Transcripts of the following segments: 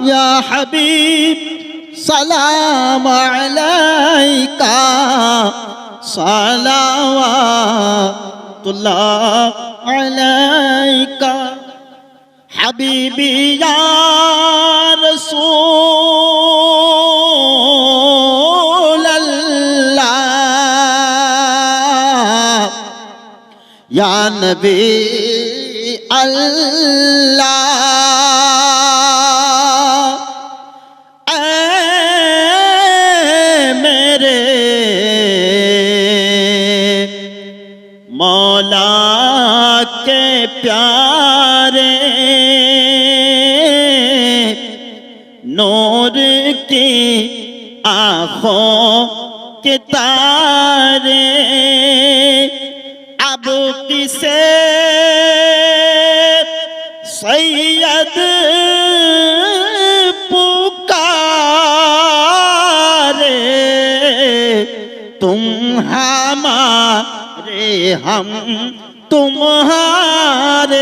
يا حبيب سلام عليك. صلوات الله عليك. حبيبي يا رسول الله. يا نبي اللہ मौला के प्यारे नूर की आंखों के तारे अब किसे ہم تمہارے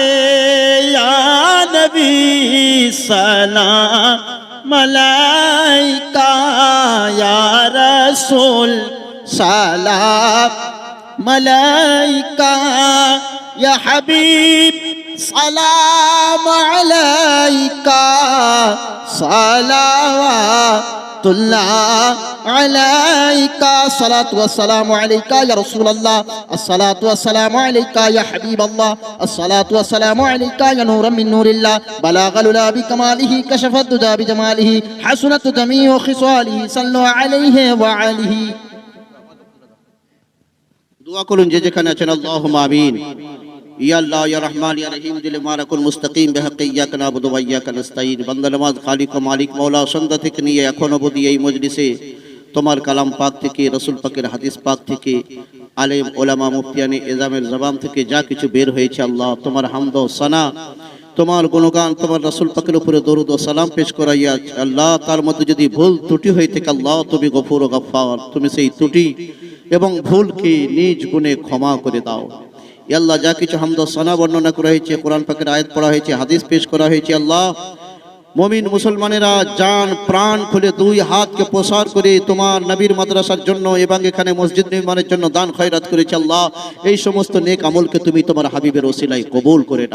یا نبی سلام ملائکہ یا رسول سلام ملائکہ یا حبیب سلام علیکہ سلام الله عليك الصلاة والسلام عليك يا رسول الله الصلاة والسلام عليك يا حبيب الله الصلاة والسلام عليك يا نورا من نور الله بلاغ الأولى بكماله كشف الدجى بجماله حسنة دمي وخصاله صلوا عليه وعليه دعا كل جيجة كان اللهم آمين ইয়া ইয়া রহমান ইয়া রহিম, দিল মারাকুল মুস্তাকিম নামাজ খালিক ও মালিক, মাওলা সন্ধ্যা থেকে নিয়ে এখন অবধি এই মজলিসে তোমার কালাম পাক থেকে, রসুল পাকের হাদিস পাক থেকে, আলেম, ওলামা, মুফতিয়ানি, এজামের জবান থেকে যা কিছু বের হয়েছে আল্লাহ, তোমার হামদ সানা, তোমার গুণগান, তোমার রসুল পাকের উপরে দরুদ ও সালাম পেশ করাইয়া, আল্লাহ, তার মধ্যে যদি ভুল ত্রুটি হয়ে থাকে আল্লাহ, তুমি গফুর ও গফার তুমি সেই ত্রুটি এবং ভুলকে নিজ গুণে ক্ষমা করে দাও। আল্লাহ যা কিছু হামদ সানা বর্ণনা করা হয়েছে, কোরআন পাকের আয়াত পড়া হয়েছে, হাদিস পেশ করা হয়েছে, আল্লাহ। মমিন মুসলমানেরা জান, প্রাণ খুলে দুই হাতকে প্রসার করে তোমার নবীর মাদ্রাসার জন্য এবং এখানে মসজিদ নির্মাণের জন্য দান খয়রাত করেছে, আল্লাহ। এই সমস্ত নেক আমলকে তুমি তোমার হাবিবের ওসিলাই কবুল করে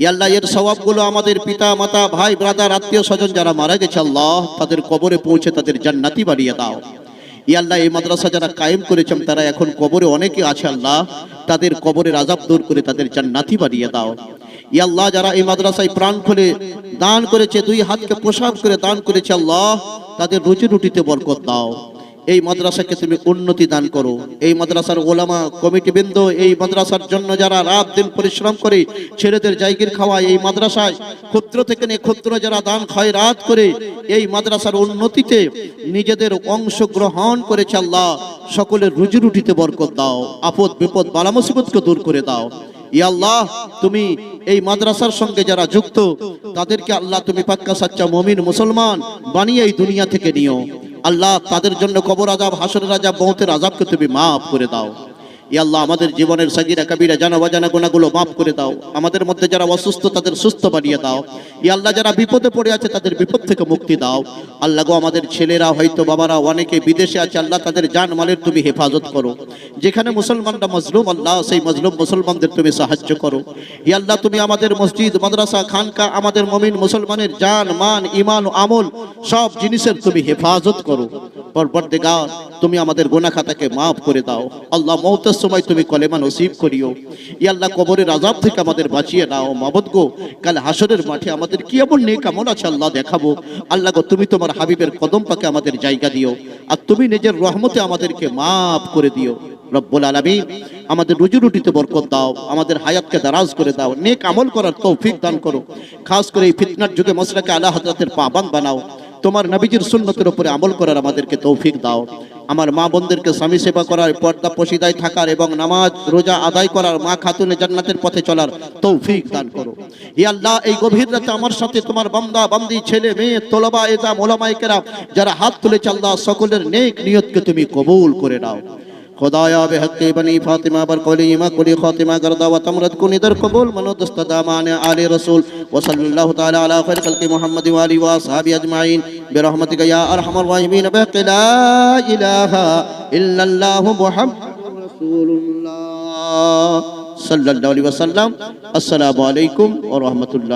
ই আল্লাহ, এর স্বভাবগুলো আমাদের পিতা, মাতা, ভাই ব্রাদার আত্মীয় স্বজন যারা মারা গেছে, আল্লাহ, তাদের কবরে পৌঁছে তাদের জান্নাতি বাড়িয়ে দাও। ই আল্লাহ, এই মাদ্রাসা যারা কায়েম করেছেন তারা এখন কবরে অনেকে আছে আল্লাহ, তাদের কবরের আজাব দূর করে তাদের জান্নাতি বাড়িয়ে দাও। ই আল্লাহ, যারা এই মাদ্রাসায় প্রাণ খুলে দান করেছে, দুই হাতকে প্রসাব করে দান করেছে আল্লাহ, তাদের রুচি রুটিতে বরকত দাও। এই মাদ্রাসাকে তুমি উন্নতি দান করো। এই মাদ্রাসার ওলামা, কমিটি বৃন্দ, এই মাদ্রাসার জন্য যারা রাত দিন পরিশ্রম করে ছেলেদের জায়গির খাওয়ায়, এই মাদ্রাসায় ক্ষুদ্র থেকে নিয়ে ক্ষুদ্র যারা দান খায়, রাত করে এই মাদ্রাসার উন্নতিতে নিজেদের অংশগ্রহণ করেছে আল্লাহ। সকলের রুজি রুটিতে বরকত দাও, আপদ বিপদ বালা দূর করে দাও। আল্লাহ, তুমি এই মাদ্রাসার সঙ্গে যারা যুক্ত, তাদেরকে আল্লাহ তুমি পাক্কা সাচ্চা মমিন মুসলমান বানিয়ে এই দুনিয়া থেকে নিও। আল্লাহ, তাদের জন্য কবর আজাব, হাসরের রাজা বহুতের আজাবকে তুমি মাফ করে দাও। আল্লাহ, আমাদের জীবনের সাগিরা, কাবিরা জানা বাজানা গোনাগুলো মাফ করে দাও। আমাদের মধ্যে যারা অসুস্থ, তাদের সুস্থ বানিয়ে দাও। ই আল্লাহ, যারা বিপদে পড়ে আছে, তাদের বিপদ থেকে মুক্তি দাও। আল্লাহ গো, আমাদের ছেলেরা, হয়তো বাবারা, অনেকে বিদেশে আছে, আল্লাহ তাদের জান মালের তুমি হেফাজত করো। যেখানে মুসলমানরা মজলুম, আল্লাহ, সেই মজলুম মুসলমানদের তুমি সাহায্য করো। ই আল্লাহ, তুমি আমাদের মসজিদ, মাদ্রাসা, খানকা, আমাদের মমিন মুসলমানের জান, মান ইমান আমল, সব জিনিসের তুমি হেফাজত করো। পরবর্তীগার তুমি আমাদের গোনা খাতাকে মাফ করে দাও। আল্লাহ মৌতের সময় তুমি কলেমা নসিব করিও। ই আল্লাহ কবরের আজাব থেকে আমাদের বাঁচিয়ে নাও। মাবদ গো, কাল হাসরের মাঠে আমাদের কি এমন নেই কেমন আছে আল্লাহ দেখাবো। আল্লাহ গো, তুমি তোমার হাবিবের কদম পাকে আমাদের জায়গা দিও। আর তুমি নিজের রহমতে আমাদেরকে মাফ করে দিও। রব্বুল আলামিন, আমাদের রুজি রুটিতে বরকত দাও। আমাদের হায়াতকে দারাজ করে দাও। নেক আমল করার তৌফিক দান করো। খাস করে এই ফিতনার যুগে মশরাকে আল্লাহ হজরতের পাবান বানাও। তোমার নবীজির সুন্নতের উপরে আমল করার আমাদেরকে তৌফিক দাও। আমার মা বোনদেরকে স্বামী সেবা করার পর্দা পশিদায় থাকার এবং নামাজ, রোজা আদায় করার মা খাতুনে জান্নাতের পথে চলার তৌফিক দান করো। ই আল্লাহ, এই গভীর রাতে আমার সাথে তোমার বান্দা, বান্দি, ছেলে, মেয়ে, তোলবা এজা মোলামাইকেরা যারা হাত তুলেছে আল্লাহ, সকলের নেক নিয়তকে তুমি কবুল করে নাও। خدایا بحق بنی فاطمہ بر قولی ما کلی خاتمہ گردا و تمرد کنی در قبول منو دست دامان آل رسول وصلی اللہ تعالی علی خیر خلق محمد و آلی و اصحاب اجمعین برحمتک یا ارحم الراحمین بحق لا الہ الا اللہ محمد رسول اللہ صلی اللہ علیہ وسلم السلام علیکم ورحمۃ اللہ